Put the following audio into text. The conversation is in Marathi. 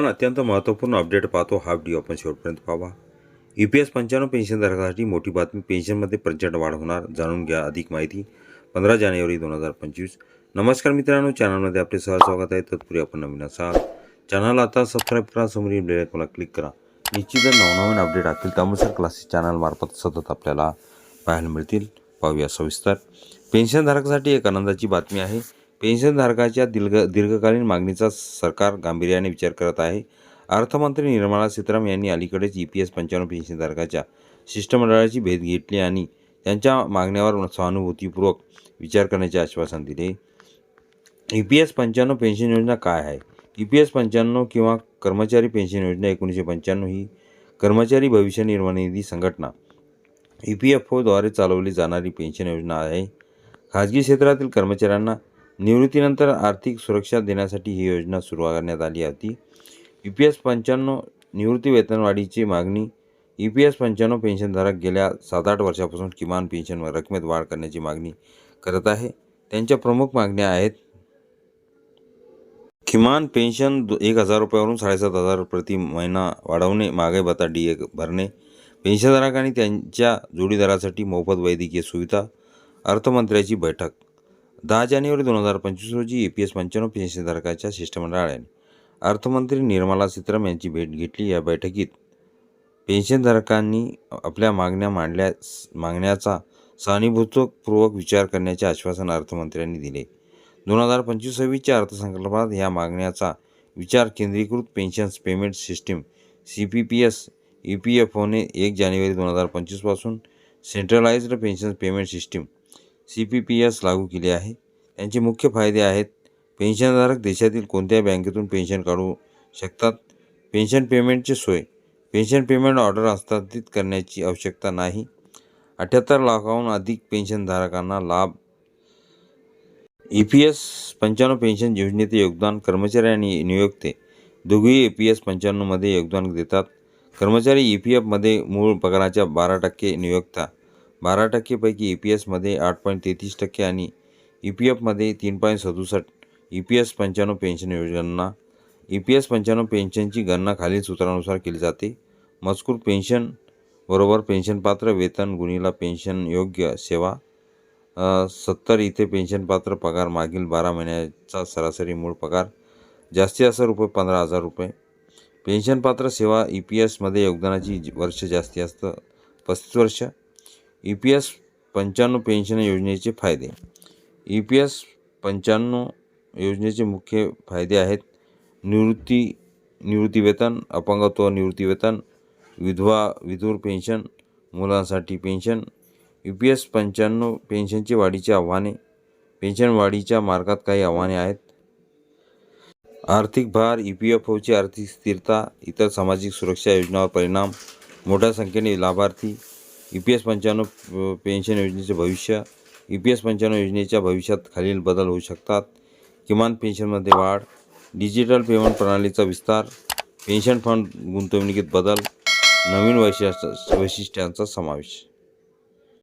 पण अत्यंत महत्त्वपूर्ण अपडेट पाहतो हा व्हिडिओ आपण शेवटपर्यंत पाहा यू पी एस पंच्याण्णव पेन्शनधारकासाठी मोठी बातमी पेन्शनमध्ये प्रचंड वाढ होणार जाणून घ्या अधिक माहिती. पंधरा जानेवारी दोन हजार पंचवीस. नमस्कार मित्रांनो चॅनलमध्ये आपले सहज स्वागत आहे. तत्पूर्वी आपण नवीन असाल. चॅनल आता सबस्क्राईब करा समोर बेलायकॉनला क्लिक करा. निश्चितच नवनवीन अपडेट असतील त्यानुसार क्लासेस चॅनलमार्फत सतत आपल्याला पाहायला मिळतील. पाहूया सविस्तर. पेन्शनधारकासाठी एक आनंदाची बातमी आहे. पेन्शनधारकाच्या दीर्घ दीर्घकालीन मागणीचा सरकार गांभीर्याने विचार करत आहे. अर्थमंत्री निर्मला सीताराम यांनी अलीकडेच ई पी एस पंच्याण्णव पेन्शनधारकाच्या शिष्टमंडळाची भेट घेतली आणि त्यांच्या मागण्यावर सहानुभूतीपूर्वक विचार करण्याचे आश्वासन दिले. ई पी एस पंच्याण्णव पेन्शन योजना काय आहे? ई पी एस पंच्याण्णव किंवा कर्मचारी पेन्शन योजना एकोणीसशे पंच्याण्णव ही कर्मचारी भविष्य निर्वाह निधी संघटना ई पी एफ ओद्वारे चालवली जाणारी पेन्शन योजना आहे. खाजगी क्षेत्रातील कर्मचाऱ्यांना निवृत्तीनंतर आर्थिक सुरक्षा देण्यासाठी ही योजना सुरू करण्यात आली होती. यू पी एस पंच्याण्णव निवृत्ती वेतनवाढीची मागणी ई पी एस पंच्याण्णव पेन्शनधारक गेल्या सात आठ वर्षापासून किमान पेन्शन रकमेत वाढ करण्याची मागणी करत आहे. त्यांच्या प्रमुख मागण्या आहेत किमान पेन्शन एक हजार रुपयावरून साडेसात हजार प्रति महिना वाढवणे मागे भत्ता डी ए भरणे. पेन्शनधारक आणि त्यांच्या जोडीदारासाठी मोफत वैद्यकीय सुविधा अर्थमंत्र्याची बैठक. दहा जानेवारी दोन हजार पंचवीस रोजी ए पी एस पंच्याण्णव पेन्शनधारकाच्या शिष्टमंडळाने अर्थमंत्री निर्मला सीतारामन यांची भेट घेतली या बैठकीत. पेन्शनधारकांनी आपल्या मागण्या मांडल्या मागण्याचा सहानुभूतपूर्वक विचार करण्याचे आश्वासन अर्थमंत्र्यांनी दिले. दोन हजार पंचवीस सव्वीसच्या अर्थसंकल्पात ह्या मागण्याचा विचार केंद्रीकृत pensions payment system C P P S E P F one एक जानेवारी दोन हजार पंचवीसपासून centralised pension payment system C P P S लागू केली आहे. यांचे मुख्य फायदे आहेत. पेन्शनधारक देशातील कोणत्याही बँकेतून पेन्शन काढू शकतात. पेन्शन पेमेंटची सोय. पेन्शन पेमेंट ऑर्डर हस्तांतरित करण्याची आवश्यकता नाही. अठ्याहत्तर लाखाहून अधिक पेन्शनधारकांना लाभ. ई पी एस पंच्याण्णव पेन्शन योजनेचे योगदान कर्मचारी आणि नियोक्ते. दोघेही ए पी एस पंच्याण्णवमध्ये योगदान देतात. कर्मचारी ई पी एफमध्ये मूळ पगाराच्या बारा टक्के नियोक्ता. बारा टक्केपैकी ई पी एसमध्ये आठ पॉईंट तेहतीस टक्के आणि ई पी एफमध्ये तीन पॉईंट सदुसष्ट. ई पी एस पंच्याण्णव पेन्शन योजना ई पी एस पंच्याण्णव पेन्शनची गणना खालील सूत्रानुसार केली जाते. मजकूर पेन्शन बरोबर पेन्शनपात्र वेतन गुणीला पेन्शन योग्य सेवा सत्तर इथे पेन्शनपात्र पगार मागील बारा महिन्याचा सरासरी मूळ पगार जास्तीत जास्त रुपये पंधरा हजार रुपये. पेन्शनपात्र सेवा ई पी एसमध्ये योगदानाची वर्ष जास्तीत जास्त पस्तीस वर्ष. ई पी एस पंच्याण्णव पेन्शन योजनेचे फायदे. ई पी एस पंच्याण्णव योजनेचे मुख्य फायदे आहेत. निवृत्ती निवृत्तीवेतन अपंगत्व निवृत्तीवेतन विधवा विधूर पेन्शन मुलांसाठी पेन्शन. यू पी एस पंच्याण्णव पेन्शनची वाढीची आव्हाने. पेन्शन वाढीच्या मार्गात काही आव्हाने आहेत. आर्थिक भार ई पी एफ ओची आर्थिक स्थिरता इतर सामाजिक सुरक्षा योजनांवर परिणाम. मोठ्या संख्येने लाभार्थी ई पी एस पंच्याण्णव पेन्शन योजनेचे भविष्य. ई पी एस पंच्याण्णव योजनेच्या भविष्यात खालील बदल होऊ शकतात. किमान पेन्शनमध्ये वाढ. डिजिटल पेमेंट प्रणालीचा विस्तार. पेन्शन फंड गुंतवणुकीत बदल. नवीन वैशिष्ट्य वैशिष्ट्यांचा समावेश.